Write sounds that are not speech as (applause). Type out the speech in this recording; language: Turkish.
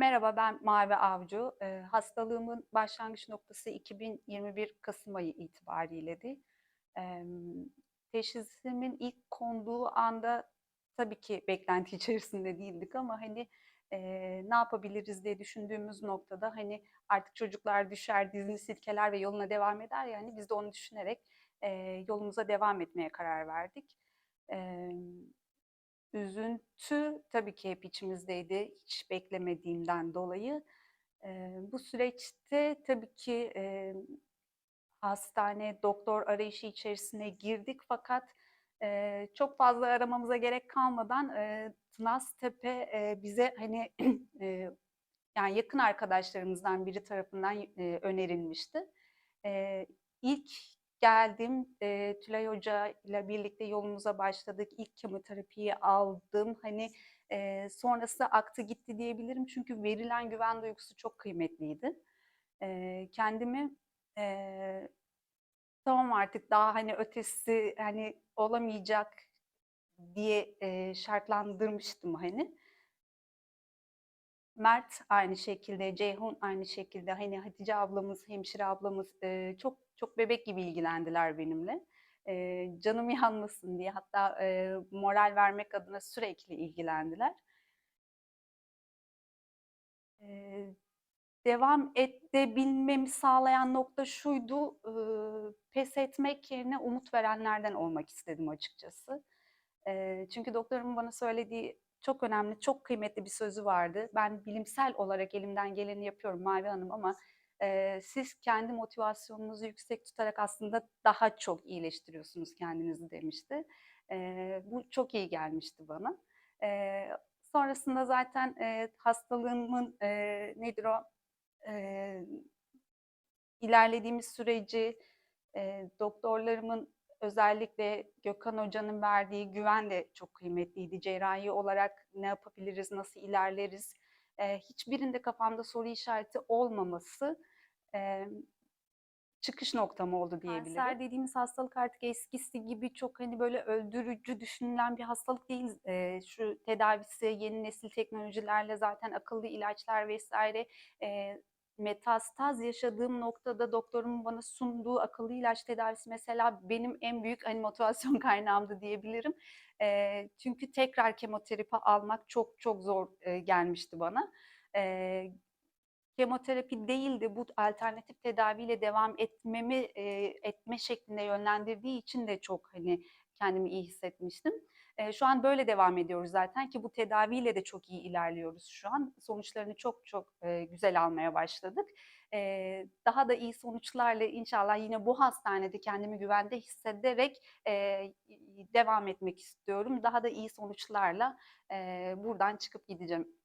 Merhaba, ben Mavi Avcı. Eee, hastalığımın başlangıç noktası 2021 Kasım ayı itibariyledir. Emm, teşhisimin ilk konduğu anda tabii ki beklenti (laughs) içerisinde değildik ama, hani, eee, ne yapabiliriz diye düşündüğümüz noktada, hani, artık çocuklar düşer, dizini silkeler ve yoluna devam eder ya, hani, biz de onu düşünerek, eee, yolumuza devam etmeye karar verdik. Emm, üzüntü tabii ki hep içimizdeydi, hiç beklemediğimden dolayı. Eee, bu süreçte tabii ki, emm, hastane, doktor arayışı içerisine girdik fakat, eee, çok fazla aramamıza gerek kalmadan, eee, Tınaztepe, eee, bize, hani, (clears throat) eee, yani yakın arkadaşlarımızdan biri tarafından eee, önerilmişti. Eee, ilk geldim, eee, Tülay Hoca'yla birlikte yolumuza başladık. İlk kemoterapiyi aldım. Hani, eee, sonrası aktı gitti diyebilirim çünkü verilen güven duygusu çok kıymetliydi. Eee, kendimi, eee, tamam artık daha, hani, ötesi, hani, olamayacak diye, eee, şartlandırmıştım, hani. Mert aynı şekilde, Ceyhun aynı şekilde, hani, Hatice ablamız, hemşire ablamız, eee, çok çok bebek gibi ilgilendiler benimle. Eee, canım yanmasın diye hatta, eee, moral vermek adına sürekli ilgilendiler. Eee, devam edebilmemi sağlayan nokta şuydu, ııı, pes etmek yerine umut verenlerden olmak istedim açıkçası. Eee, çünkü doktorumun bana söylediği çok önemli, çok kıymetli bir sözü vardı. Ben bilimsel olarak elimden geleni yapıyorum Mavi Hanım ama, eee, siz kendi motivasyonunuzu yüksek tutarak aslında daha çok iyileştiriyorsunuz kendinizi demişti. Eee, bu çok iyi gelmişti bana. Eee, sonrasında zaten, eee, hastalığımın, eee, nedir o, eee, ilerlediğimiz süreci, eee, doktorlarımın özellikle Gökhan Hoca'nın verdiği güven de çok kıymetliydi. Cerrahi olarak ne yapabiliriz, nasıl ilerleriz, eee, hiçbirinde kafamda soru işareti olmaması, emm, çıkış noktam oldu diyebilirim. Kanser dediğimiz hastalık artık eskisi gibi çok, hani, böyle öldürücü düşünülen bir hastalık değil. Eee, şu tedavisi yeni nesil teknolojilerle zaten akıllı ilaçlar vs. eee, metastaz yaşadığım noktada doktorumun bana sunduğu akıllı ilaç tedavisi mesela benim en büyük, hani, motivasyon (laughs) kaynağımdı diyebilirim. Eee, çünkü tekrar kemoterapi almak çok çok zor, eee, gelmişti bana. Eee, kemoterapi değil de bu alternatif tedaviyle devam etmemi, eee, etme şeklinde yönlendirdiği için de çok, hani, kendimi iyi hissetmiştim. Eee, şu an böyle devam ediyoruz zaten ki bu tedaviyle de çok iyi ilerliyoruz şu an. Sonuçlarını çok çok, eee, güzel almaya başladık. Eee, daha da iyi sonuçlarla inşallah yine bu hastanede kendimi güvende hissederek, y devam etmek istiyorum. Daha da iyi sonuçlarla, eee, buradan çıkıp gideceğim.